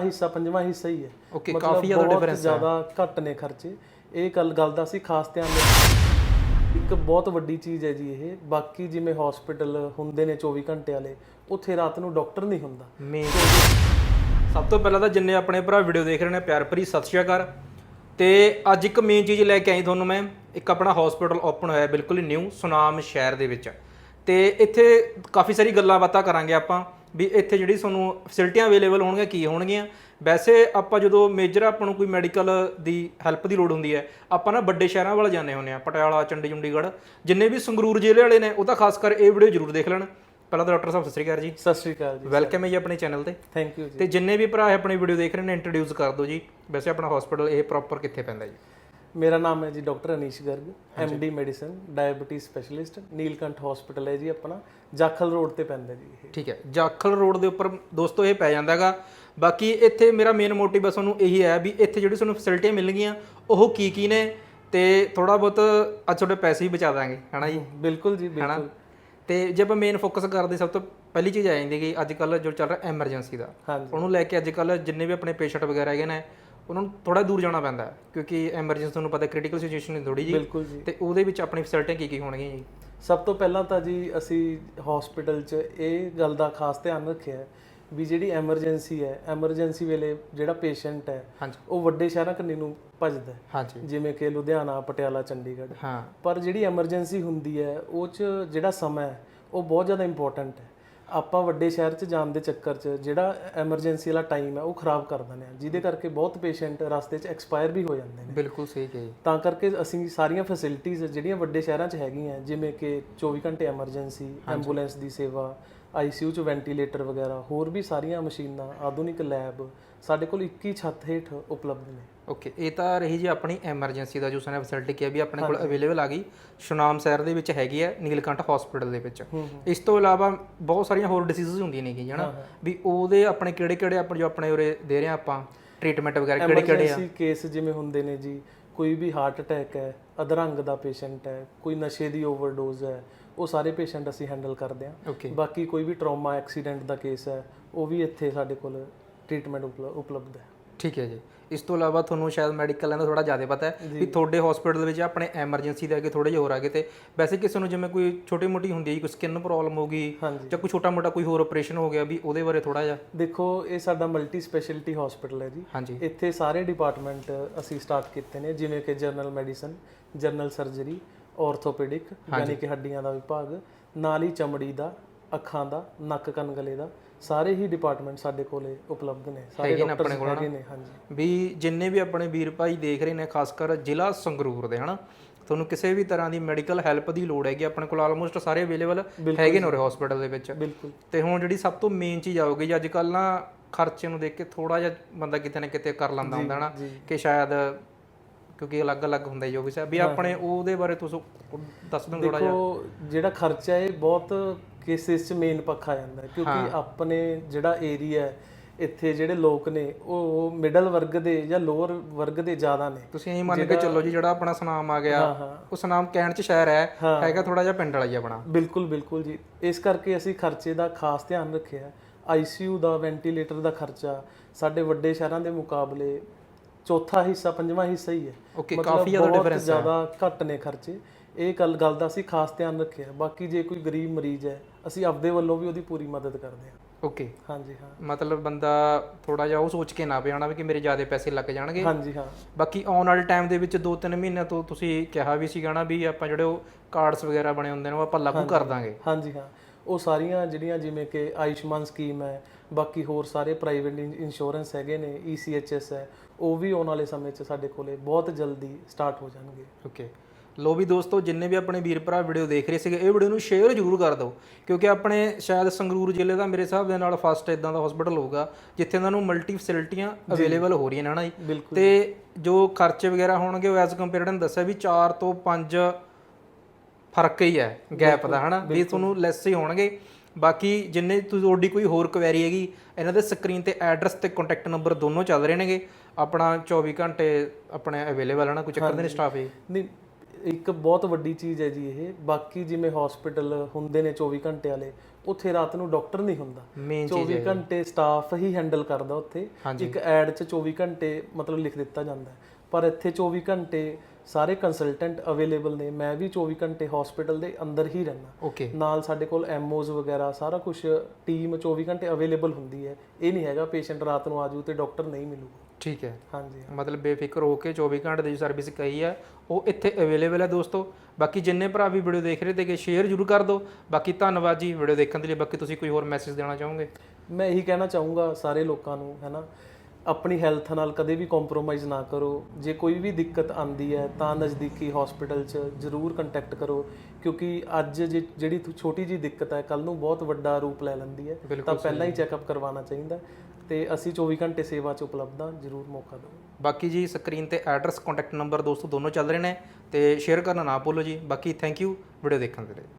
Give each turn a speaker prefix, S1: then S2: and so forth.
S1: ਹਿੱਸਾ ਪੰਜਵਾਂ ਹਿੱਸਾ ਹੀ ਹੈ।
S2: Okay,
S1: ਮਤਲਬ
S2: ਕਾਫੀ ਜ਼ਿਆਦਾ
S1: ਬਹੁਤ
S2: difference ਹੈ।
S1: ਜ਼ਿਆਦਾ ਘੱਟ ਨੇ ਖਰਚੇ। ਇਹ ਗੱਲ ਗੱਲ ਦਾ ਅਸੀਂ ਖਾਸ ਧਿਆਨ ਦੇ ਇੱਕ ਬਹੁਤ ਵੱਡੀ ਚੀਜ਼ ਹੈ ਜੀ ਇਹ। ਬਾਕੀ ਜਿਵੇਂ ਹਸਪੀਟਲ ਹੁੰਦੇ ਨੇ 24 ਘੰਟੇ ਵਾਲੇ ਉੱਥੇ ਰਾਤ ਨੂੰ ਡਾਕਟਰ ਨਹੀਂ ਹੁੰਦਾ।
S2: ਮੇਨ ਸਭ ਤੋਂ ਪਹਿਲਾਂ ਤਾਂ ਜਿੰਨੇ ਆਪਣੇ ਭਰਾ ਵੀਡੀਓ ਦੇਖ ਰਹੇ ਨੇ ਪਿਆਰ ਭਰੀ ਸਤਿ ਸ਼੍ਰੀ ਅਕਾਲ। ਤੇ ਅੱਜ ਇੱਕ ਮੇਨ ਚੀਜ਼ ਲੈ ਕੇ ਆਈ ਤੁਹਾਨੂੰ ਮੈਂ। ਇੱਕ ਆਪਣਾ ਹਸਪੀਟਲ ਓਪਨ ਹੋਇਆ ਬਿਲਕੁਲ ਨਿਊ ਸੁਨਾਮ ਸ਼ਹਿਰ ਦੇ ਵਿੱਚ। ਤੇ ਇੱਥੇ ਕਾਫੀ ਸਾਰੀ ਗੱਲਾਂ ਬਾਤਾਂ ਕਰਾਂਗੇ ਆਪਾਂ। ਵੀ ਇੱਥੇ ਜਿਹੜੀ ਤੁਹਾਨੂੰ ਫੈਸਿਲਿਟੀਆਂ ਅਵੇਲੇਬਲ ਹੋਣਗੀਆਂ ਕੀ ਹੋਣਗੀਆਂ? ਵੈਸੇ ਆਪਾਂ ਜਦੋਂ ਮੇਜਰ ਆਪਾਂ ਨੂੰ ਕੋਈ ਮੈਡੀਕਲ ਦੀ ਹੈਲਪ ਦੀ ਲੋੜ ਹੁੰਦੀ ਹੈ। ਆਪਾਂ ਨਾ ਵੱਡੇ ਸ਼ਹਿਰਾਂ ਵੱਲ ਜਾਂਦੇ ਹੁੰਦੇ ਆ ਪਟਿਆਲਾ ਚੰਡੀ ਚੰਡੀਗੜ੍ਹ। ਜਿੰਨੇ ਵੀ ਸੰਗਰੂਰ ਜ਼ਿਲ੍ਹੇ ਵਾਲੇ ਨੇ ਉਹ ਤਾਂ ਖਾਸ ਕਰ ਇਹ ਵੀਡੀਓ ਜ਼ਰੂਰ ਦੇਖ ਲੈਣ। ਪਹਿਲਾਂ ਤਾਂ ਡਾਕਟਰ ਸਾਹਿਬ ਸਤਿ ਸ਼੍ਰੀ ਅਕਾਲ ਜੀ।
S1: ਸਤਿ ਸ਼੍ਰੀ ਅਕਾਲ ਜੀ
S2: ਵੈਲਕਮ ਹੈ ਜੀ ਆਪਣੇ ਚੈਨਲ ਤੇ।
S1: ਥੈਂਕ ਯੂ ਜੀ।
S2: ਤੇ ਜਿੰਨੇ ਵੀ ਭਰਾ ਆਪਣੀ ਵੀਡੀਓ ਦੇਖ ਰਹੇ ਨੇ ਇੰਟਰੋਡਿਊਸ ਕਰ ਦਿਓ ਜੀ। ਵੈਸੇ ਆਪਣਾ ਹਸਪੀਟਲ ਇਹ ਪ੍ਰੋਪਰ ਕਿੱਥੇ ਪੈਂਦਾ ਜੀ?
S1: ਮੇਰਾ ਨਾਮ ਹੈ ਜੀ doctor Anish Garg MD medicine diabetes specialist Neelkanth hospital ਹੈ ਜੀ ਆਪਣਾ ਜਾਖਲ ਰੋਡ ਤੇ ਪੈਂਦਾ ਜੀ ਇਹ।
S2: ਠੀਕ ਹੈ ਜਾਖਲ ਰੋਡ ਦੇ ਉੱਪਰ ਦੋਸਤੋ ਇਹ ਪੈ ਜਾਂਦਾਗਾ ਬਾਕੀ ਇੱਥੇ ਮੇਰਾ ਮੇਨ ਮੋਟਿਵ ਬਸ ਤੁਹਾਨੂੰ ਇਹੀ ਹੈ ਵੀ ਇੱਥੇ ਜਿਹੜੀ ਤੁਹਾਨੂੰ ਫੈਸਿਲਿਟੀਆਂ ਮਿਲਣਗੀਆਂ ਉਹ ਕੀ ਕੀ ਨੇ ਤੇ ਥੋੜਾ ਬਹੁਤ ਅੱਜ ਤੁਹਾਡੇ ਪੈਸੇ ਵੀ ਬਚਾ ਦਾਂਗੇ ਹਨਾ ਜੀ?
S1: ਬਿਲਕੁਲ ਜੀ ਬਿਲਕੁਲ।
S2: ਤੇ ਜੇ ਆਪਾਂ ਮੇਨ ਫੋਕਸ ਕਰਦੇ ਸਭ ਤੋਂ ਪਹਿਲੀ ਚੀਜ਼ ਆ ਜਾਂਦੀ ਕਿ ਅੱਜ ਕੱਲ ਜੋ ਚੱਲ ਰਿਹਾ ਐਮਰਜੈਂਸੀ ਦਾ। ਉਹਨੂੰ ਲੈ ਕੇ ਅੱਜ ਕੱਲ ਜਿੰਨੇ ਵੀ ਆਪਣੇ ਪੇਸ਼ੈਂਟ ਵਗੈਰਾ ਹੈਗੇ ਨੇ ਉਹਨਾਂ ਨੂੰ ਥੋੜਾ ਦੂਰ ਜਾਣਾ ਪੈਂਦਾ ਹੈ ਕਿਉਂਕਿ ਐਮਰਜੈਂਸੀ ਤੁਹਾਨੂੰ ਪਤਾ ਕ੍ਰਿਟੀਕਲ ਸਿਚੁਏਸ਼ਨ ਹੈ ਥੋੜੀ ਜੀ। ਤੇ ਉਹਦੇ ਵਿੱਚ ਆਪਣੀ ਫੈਸਿਲਿਟੀਆਂ ਕੀ ਕੀ ਹੋਣਗੀਆਂ ਜੀ?
S1: ਸਭ ਤੋਂ ਪਹਿਲਾਂ ਤਾਂ ਜੀ ਅਸੀਂ ਹਸਪੀਟਲ 'ਚ ਇਹ ਗੱਲ ਦਾ ਖਾਸ ਧਿਆਨ ਰੱਖਿਆ ਹੈ ਵੀ ਜਿਹੜੀ ਐਮਰਜੈਂਸੀ ਹੈ ਐਮਰਜੈਂਸੀ ਵੇਲੇ ਜਿਹੜਾ ਪੇਸ਼ੈਂਟ ਹੈ ਉਹ ਵੱਡੇ ਸ਼ਹਿਰਾਂ ਕੰਨੀ ਨੂੰ ਭੱਜਦਾ
S2: ਹਾਂਜੀ।
S1: ਜਿਵੇਂ ਕਿ ਲੁਧਿਆਣਾ ਪਟਿਆਲਾ ਚੰਡੀਗੜ੍ਹ।
S2: ਹਾਂ।
S1: ਪਰ ਜਿਹੜੀ ਐਮਰਜੈਂਸੀ ਹੁੰਦੀ ਹੈ ਉਹ 'ਚ ਜਿਹੜਾ ਸਮਾਂ ਹੈ ਉਹ ਬਹੁਤ ਜ਼ਿਆਦਾ ਇੰਪੋਰਟੈਂਟ ਹੈ। ਆਪਾਂ ਵੱਡੇ ਸ਼ਹਿਰ 'ਚ ਜਾਣ ਦੇ ਚੱਕਰ 'ਚ ਜਿਹੜਾ ਐਮਰਜੈਂਸੀ ਵਾਲਾ ਟਾਈਮ ਹੈ ਉਹ ਖਰਾਬ ਕਰ ਦਿੰਦੇ ਆ ਜਿਹਦੇ ਕਰਕੇ ਬਹੁਤ ਪੇਸ਼ੈਂਟ ਰਸਤੇ 'ਚ ਐਕਸਪਾਇਰ ਵੀ ਹੋ ਜਾਂਦੇ ਨੇ।
S2: ਬਿਲਕੁਲ ਸਹੀ ਕਹੀ
S1: ਤਾਂ ਕਰਕੇ ਅਸੀਂ ਸਾਰੀਆਂ ਫੈਸਿਲਿਟੀਆਂ ਜਿਹੜੀਆਂ ਵੱਡੇ ਸ਼ਹਿਰਾਂ 'ਚ ਹੈਗੀਆਂ ਜਿਵੇਂ ਕਿ 24 ਘੰਟੇ ਐਮਰਜੈਂਸੀ ਐਂਬੂਲੈਂਸ ਦੀ ਸੇਵਾ ਆਈਸੀਯੂ 'ਚ ਵੈਂਟੀਲੇਟਰ ਵਗੈਰਾ ਹੋਰ ਵੀ ਸਾਰੀਆਂ ਮਸ਼ੀਨਾਂ ਆਧੁਨਿਕ ਲੈਬ ਸਾਡੇ ਕੋਲ 21 ਛੱਤ ਹੇਠ ਉਪਲਬਧ ਨੇ।
S2: ਓਕੇ ਇਹ ਤਾਂ ਰਹੀ ਜੀ ਆਪਣੀ ਐਮਰਜੈਂਸੀ ਦਾ ਜੋ ਸਨੇ ਫੈਸਿਲਿਟੀ ਕਿਹਾ ਵੀ ਆਪਣੇ ਕੋਲ ਅਵੇਲੇਬਲ ਆ ਗਈ। ਸੁਨਾਮ ਸ਼ਹਿਰ ਦੇ ਵਿੱਚ ਹੈਗੀ ਹੈ ਨੀਲਕੰਠ ਹਸਪੀਟਲ ਦੇ ਵਿੱਚ। ਇਸ ਤੋਂ ਇਲਾਵਾ ਬਹੁਤ ਸਾਰੀਆਂ ਹੋਰ ਡਿਸੀਜ਼ਸ ਹੁੰਦੀਆਂ ਨੇ ਕਿ ਹਨਾ ਵੀ ਉਹਦੇ ਆਪਣੇ ਕਿਹੜੇ ਕਿਹੜੇ ਆਪਾਂ ਜੋ ਆਪਣੇ ਉਰੇ ਦੇ ਰਹੇ ਹਾਂ ਆਪਾਂ ਟ੍ਰੀਟਮੈਂਟ ਵਗੈਰਾ ਕਿਹੜੇ ਕਿਹੜੇ ਆ?
S1: ਐਮਰਜੈਂਸੀ ਕੇਸ ਜਿਵੇਂ ਹੁੰਦੇ ਨੇ ਜੀ ਕੋਈ ਵੀ ਹਾਰਟ ਅਟੈਕ ਹੈ ਅਧਰੰਗ ਦਾ ਪੇਸ਼ੈਂਟ ਹੈ ਕੋਈ ਨਸ਼ੇ ਦੀ ਓਵਰਡੋਜ਼ ਹੈ ਉਹ ਸਾਰੇ ਪੇਸ਼ੈਂਟ ਅਸੀਂ ਹੈਂਡਲ ਕਰਦੇ ਹਾਂ। ਬਾਕੀ ਕੋਈ ਵੀ ਟਰਾਮਾ ਐਕਸੀਡੈਂਟ ਦਾ ਕੇਸ ਹੈ ਉਹ ਵੀ ਇੱਥੇ ਸਾਡੇ ਕੋਲ ਟ੍ਰੀਟਮੈਂਟ ਉਪਲਬਧ ਹੈ।
S2: ਠੀਕ ਹੈ ਜੀ। ਇਸ ਤੋਂ ਇਲਾਵਾ ਤੁਹਾਨੂੰ ਸ਼ਾਇਦ ਮੈਡੀਕਲ ਦਾ ਥੋੜਾ ਜ਼ਿਆਦਾ ਪਤਾ ਹੈ ਵੀ ਤੁਹਾਡੇ ਹਸਪੀਟਲ ਵਿੱਚ ਆਪਣੇ ਐਮਰਜੈਂਸੀ ਦੇ ਅੱਗੇ ਥੋੜੇ ਜਿਹਾ ਹੋਰ ਆਗੇ ਤੇ ਵੈਸੇ ਕਿਸੇ ਨੂੰ ਜਿਵੇਂ ਕੋਈ ਛੋਟੀ ਮੋਟੀ ਹੁੰਦੀ ਹੈ ਜੀ, ਕੋਈ ਸਕਿਨ ਪ੍ਰੋਬਲਮ ਹੋ ਗਈ ਜਾਂ ਕੋਈ ਛੋਟਾ ਮੋਟਾ ਕੋਈ ਹੋਰ ਆਪਰੇਸ਼ਨ ਹੋ ਗਿਆ ਵੀ ਉਹਦੇ ਬਾਰੇ ਥੋੜਾ ਜਿਹਾ।
S1: ਦੇਖੋ ਇਹ ਸਾਡਾ ਮਲਟੀ ਸਪੈਸ਼ਲਿਟੀ ਹਸਪੀਟਲ ਹੈ ਜੀ। ਇੱਥੇ ਸਾਰੇ ਡਿਪਾਰਟਮੈਂਟ ਅਸੀਂ ਸਟਾਰਟ ਕੀਤੇ ਨੇ ਜਿਵੇਂ ਕਿ general medicine general surgery orthopaedic ਯਾਨੀ ਕਿ ਹੱਡੀਆਂ ਦਾ ਵਿਭਾਗ ਨਾਲ ਹੀ ਚਮੜੀ ਦਾ ਅੱਖਾਂ ਦਾ ਨੱਕ ਕੰਨ ਗਲੇ ਦਾ ਸਾਰੇ ਹੀ ਡਿਪਾਰਟਮੈਂਟ ਸਾਡੇ ਕੋਲੇ ਉਪਲਬਧ ਨੇ ਸਾਰੇ ਡਾਕਟਰ
S2: ਆਪਣੇ ਕੋਲ
S1: ਨੇ ਹਾਂਜੀ।
S2: ਵੀ ਜਿੰਨੇ ਵੀ ਆਪਣੇ ਵੀਰ ਭਾਈ ਦੇਖ ਰਹੇ ਨੇ ਖਾਸ ਕਰ ਜ਼ਿਲ੍ਹਾ ਸੰਗਰੂਰ ਦੇ ਹਨਾ? ਤੁਹਾਨੂੰ ਕਿਸੇ ਵੀ ਤਰ੍ਹਾਂ ਦੀ ਮੈਡੀਕਲ ਹੈਲਪ ਦੀ ਲੋੜ ਹੈਗੀ ਆਪਣੇ ਕੋਲ ਆਲਮੋਸਟ ਸਾਰੇ ਅਵੇਲੇਬਲ ਹੈਗੇ ਨੇ ਉਰੇ ਹਸਪੀਟਲ ਦੇ ਵਿੱਚ।
S1: ਬਿਲਕੁਲ।
S2: ਤੇ ਹੁਣ ਜਿਹੜੀ ਸਭ ਤੋਂ ਮੇਨ ਚੀਜ਼ ਆਉਗੀ ਜੀ ਅੱਜ ਕੱਲ ਨਾ ਖਰਚੇ ਨੂੰ ਦੇਖ ਕੇ ਥੋੜਾ ਜਿਹਾ ਬੰਦਾ ਕਿਤੇ ਨਾ ਕਿਤੇ ਕਰ ਲੈਂਦਾ ਹੁੰਦਾ ਨਾ ਕਿ ਸ਼ਾਇਦ ਕਿਉਂਕਿ ਅਲੱਗ-ਅਲੱਗ ਹੁੰਦਾ ਜੋ ਵੀ ਸਾ ਵੀ ਆਪਣੇ ਉਹਦੇ ਬਾਰੇ ਤੁਸੀਂ ਦੱਸ ਦਿਓ ਥੋੜਾ ਜਿਹਾ।
S1: ਦੇਖੋ ਜਿਹੜਾ ਖਰਚਾ ਹੈ ਬਹੁਤ ਕੇਸਿਸ 'ਚ ਮੇਨ ਪੱਖ ਆ ਜਾਂਦਾ ਹੈ ਕਿਉਂਕਿ ਆਪਣੇ ਜਿਹੜਾ ਏਰੀਆ ਹੈ ਇੱਥੇ ਜਿਹੜੇ ਲੋਕ ਨੇ ਉਹ ਮਿਡਲ ਵਰਗ ਦੇ ਜਾਂ ਲੋਅਰ ਵਰਗ ਦੇ ਜ਼ਿਆਦਾ ਨੇ।
S2: ਤੁਸੀਂ ਇਹ ਮੰਨ ਕੇ ਚੱਲੋ ਜੀ ਜਿਹੜਾ ਆਪਣਾ ਸੁਨਾਮ ਆ ਗਿਆ ਉਹ ਸੁਨਾਮ ਕਹਿਣ ਚ ਸ਼ਹਿਰ ਹੈ ਹੈਗਾ ਥੋੜਾ ਜਿਹਾ ਪਿੰਡ ਵਾਲਾ ਹੀ ਆਪਣਾ।
S1: ਬਿਲਕੁਲ ਬਿਲਕੁਲ ਜੀ। ਇਸ ਕਰਕੇ ਅਸੀਂ ਖਰਚੇ ਦਾ ਖਾਸ ਧਿਆਨ ਰੱਖਿਆ। ਆਈਸੀਯੂ ਦਾ ਵੈਂਟੀਲੇਟਰ ਦਾ ਖਰਚਾ ਸਾਡੇ ਵੱਡੇ ਸ਼ਹਿਰਾਂ ਦੇ ਮੁਕਾਬਲੇ ਚੌਥਾ ਹਿੱਸਾ ਪੰਜਵਾਂ ਹਿੱਸਾ ਹੀ ਹੈ।
S2: ਓਕੇ
S1: ਮਤਲਬ
S2: ਕਾਫੀ ਜ਼ਿਆਦਾ
S1: ਬਹੁਤ
S2: ਡਿਫਰੈਂਸ
S1: ਜ਼ਿਆਦਾ ਘੱਟ ਨੇ ਖਰਚੇ। ਇਹ ਗੱਲ ਗੱਲ ਦਾ ਅਸੀਂ ਖਾਸ ਧਿਆਨ ਰੱਖਿਆ। ਬਾਕੀ ਜੇ ਕੋਈ ਗਰੀਬ ਮਰੀਜ਼ ਹੈ ਅਸੀਂ ਆਪਦੇ ਵੱਲੋਂ ਵੀ ਉਹਦੀ ਪੂਰੀ ਮਦਦ ਕਰਦੇ ਹਾਂ।
S2: ਓਕੇ
S1: ਹਾਂਜੀ ਹਾਂ।
S2: ਮਤਲਬ ਬੰਦਾ ਥੋੜਾ ਜਿਹਾ ਉਹ ਸੋਚ ਕੇ ਨਾ ਪਿਆਣਾ ਵੀ ਕਿ ਮੇਰੇ ਜ਼ਿਆਦਾ ਪੈਸੇ ਲੱਗ ਜਾਣਗੇ।
S1: ਹਾਂਜੀ ਹਾਂ।
S2: ਬਾਕੀ ਆਉਣ ਵਾਲੇ ਟਾਈਮ ਦੇ ਵਿੱਚ 2-3 ਮਹੀਨਿਆਂ ਤੋਂ ਤੁਸੀਂ ਕਿਹਾ ਵੀ ਸੀਗਾ ਨਾ ਵੀ ਆਪਾਂ ਜਿਹੜੇ ਉਹ ਕਾਰਡਸ ਵਗੈਰਾ ਬਣੇ ਹੁੰਦੇ ਨੇ ਉਹ ਆਪਾਂ ਲਾਗੂ ਕਰ ਦਾਂਗੇ।
S1: ਹਾਂਜੀ ਹਾਂ। ਉਹ ਸਾਰੀਆਂ ਜਿਹੜੀਆਂ ਜਿਵੇਂ ਕਿ ਆਯੁਸ਼ਮਾਨ ਸਕੀਮ ਹੈ ਬਾਕੀ ਹੋਰ ਸਾਰੇ ਪ੍ਰਾਈਵੇਟ ਇੰਸ਼ੋਰੈਂਸ ਹੈਗੇ ਨੇ ECHS ਹੈ ਉਹ ਵੀ ਆਉਣ ਵਾਲੇ ਸਮੇਂ 'ਚ ਸਾਡੇ ਕੋਲੇ ਬਹੁਤ ਜਲਦੀ ਸਟਾਰਟ ਹੋ ਜਾਣਗੇ।
S2: ਓਕੇ ਲੋ ਵੀ ਦੋਸਤੋ ਜਿੰਨੇ ਵੀ ਆਪਣੇ ਵੀਰ ਭਰਾ ਵੀਡੀਓ ਦੇਖ ਰਹੇ ਸੀਗੇ ਇਹ ਵੀਡੀਓ ਨੂੰ ਸ਼ੇਅਰ ਜ਼ਰੂਰ ਕਰ ਦਿਓ। ਕਿਉਂਕਿ ਆਪਣੇ ਸ਼ਾਇਦ ਸੰਗਰੂਰ ਜ਼ਿਲ੍ਹੇ ਦਾ ਮੇਰੇ ਹਿਸਾਬ ਦੇ ਨਾਲ ਫਸਟ ਇਦਾਂ ਦਾ ਹਸਪੀਟਲ ਹੋਊਗਾ ਜਿੱਥੇ ਇਹਨਾਂ ਨੂੰ ਮਲਟੀ ਫੈਸਿਲਿਟੀਆਂ ਅਵੇਲੇਬਲ ਹੋ ਰਹੀਆਂ ਨੇ ਹਨਾ ਜੀ?
S1: ਬਿਲਕੁਲ
S2: ਤੇ ਜੋ। ਖਰਚੇ ਵਗੈਰਾ ਹੋਣਗੇ ਉਹ ਐਜ਼ ਕੰਪੇਅਰਡ ਨੇ ਦੱਸਿਆ ਵੀ 4 ਤੋਂ 5 ਫ਼ਰਕ ਹੀ ਹੈ ਗੈਪ ਦਾ ਹਨਾ? ਵੀ ਤੁਹਾਨੂੰ ਲੈਸ ਹੀ ਹੋਣਗੇ। ਬਾਕੀ ਜਿੰਨੇ ਤੁਹਾਡੀ ਕੋਈ ਹੋਰ ਕੁਐਰੀ ਹੈਗੀ ਇਹਨਾਂ ਦੇ ਸਕਰੀਨ ਤੇ ਐਡਰੈਸ ਤੇ ਕੰਟੈਕਟ ਨੰਬਰ ਦੋਨੋਂ ਚੱਲ ਰਹੇ ਨੇਗੇ। ਆਪਣਾ 24 ਘੰਟੇ ਆਪਣੇ ਅਵੇਲੇਬਲ ਹੈ ਨਾ ਕੋਈ ਚੱਕਰ ਨਹੀਂ ਸਟਾਫ ਹੈ
S1: ਨਹੀਂ ਇੱਕ ਬਹੁਤ ਵੱਡੀ ਚੀਜ਼ ਹੈ ਜੀ ਇਹ। ਬਾਕੀ ਜਿਵੇਂ ਹਸਪੀਟਲ ਹੁੰਦੇ ਨੇ 24 ਘੰਟੇ ਵਾਲੇ ਉੱਥੇ ਰਾਤ ਨੂੰ ਡਾਕਟਰ ਨਹੀਂ ਹੁੰਦਾ।
S2: ਮੇਨ
S1: 24 ਘੰਟੇ ਸਟਾਫ ਹੀ ਹੈਂਡਲ ਕਰਦਾ ਉੱਥੇ। ਇੱਕ ਐਡ 'ਚ 24 ਘੰਟੇ ਮਤਲਬ ਲਿਖ ਦਿੱਤਾ ਜਾਂਦਾ। ਪਰ ਇੱਥੇ 24 ਘੰਟੇ ਸਾਰੇ ਕੰਸਲਟੈਂਟ ਅਵੇਲੇਬਲ ਨੇ ਮੈਂ ਵੀ 24 ਘੰਟੇ ਹਸਪੀਟਲ ਦੇ ਅੰਦਰ ਹੀ ਰਹਿਣਾ
S2: ਓਕੇ
S1: ਨਾਲ ਸਾਡੇ ਕੋਲ ਐਮਓਜ਼ ਵਗੈਰਾ ਸਾਰਾ ਕੁਝ ਟੀਮ 24 ਘੰਟੇ ਅਵੇਲੇਬਲ ਹੁੰਦੀ ਹੈ। ਇਹ ਨਹੀਂ ਹੈਗਾ ਪੇਸ਼ੈਂਟ ਰਾਤ ਨੂੰ ਆਜੂ ਤੇ ਡਾਕਟਰ ਨਹੀਂ ਮਿਲੂਗਾ।
S2: ਠੀਕ ਹੈ।
S1: ਹਾਂਜੀ
S2: ਮਤਲਬ ਬੇਫਿਕਰ ਹੋ ਕੇ 24 ਘੰਟੇ ਦੀ ਸਰਵਿਸ ਕਹੀ ਹੈ। ਉਹ ਇੱਥੇ ਅਵੇਲੇਬਲ ਹੈ ਦੋਸਤੋ। ਬਾਕੀ ਜਿੰਨੇ ਭਰਾ ਵੀ ਵੀਡੀਓ ਦੇਖ ਰਹੇ ਤੇਗੇ ਸ਼ੇਅਰ ਜ਼ਰੂਰ ਕਰ ਦਿਓ। ਬਾਕੀ ਧੰਨਵਾਦ ਜੀ ਵੀਡੀਓ ਦੇਖਣ ਦੇ ਲਈ। ਬਾਕੀ ਤੁਸੀਂ ਕੋਈ ਹੋਰ ਮੈਸੇਜ ਦੇਣਾ ਚਾਹੋਗੇ?
S1: ਮੈਂ ਇਹੀ ਕਹਿਣਾ ਚਾਹੂੰਗਾ ਸਾਰੇ ਲੋਕਾਂ ਨੂੰ ਹੈਨਾ ਆਪਣੀ ਹੈਲਥ ਨਾਲ ਕਦੇ ਵੀ ਕੰਪਰੋਮਾਈਜ਼ ਨਾ ਕਰੋ। ਜੇ ਕੋਈ ਵੀ ਦਿੱਕਤ ਆਂਦੀ ਹੈ ਤਾਂ ਨਜ਼ਦੀਕੀ ਹਸਪੀਟਲ 'ਚ ਜ਼ਰੂਰ ਕੰਟੈਕਟ ਕਰੋ। ਕਿਉਂਕਿ ਅੱਜ ਜੇ- ਜਿਹੜੀ ਛੋਟੀ ਜੀ ਦਿੱਕਤ ਹੈ ਕੱਲ ਨੂੰ ਬਹੁਤ ਵੱਡਾ ਰੂਪ ਲੈ ਲੈਂਦੀ ਹੈ ਤਾਂ ਪਹਿਲਾਂ ਹੀ ਚੈੱਕਅਪ ਕਰਵਾਉਣਾ ਚਾਹੀਦਾ ਤੇ ਅਸੀਂ 24 ਘੰਟੇ ਸੇਵਾ 'ਚ ਉਪਲਬਧ ਹਾਂ ਜ਼ਰੂਰ ਮੌਕਾ ਦਿਓ।
S2: ਬਾਕੀ ਜੀ ਸਕਰੀਨ ਤੇ ਐਡਰੈਸ ਕੰਟੈਕਟ ਨੰਬਰ ਦੋਸਤੋ ਦੋਨੋਂ ਚੱਲ ਰਹੇ ਨੇ ਤੇ ਸ਼ੇਅਰ ਕਰਨਾ ਨਾ ਭੁੱਲੋ ਜੀ। ਬਾਕੀ ਥੈਂਕ ਯੂ ਵੀਡੀਓ ਦੇਖਣ ਦੇ ਲਈ।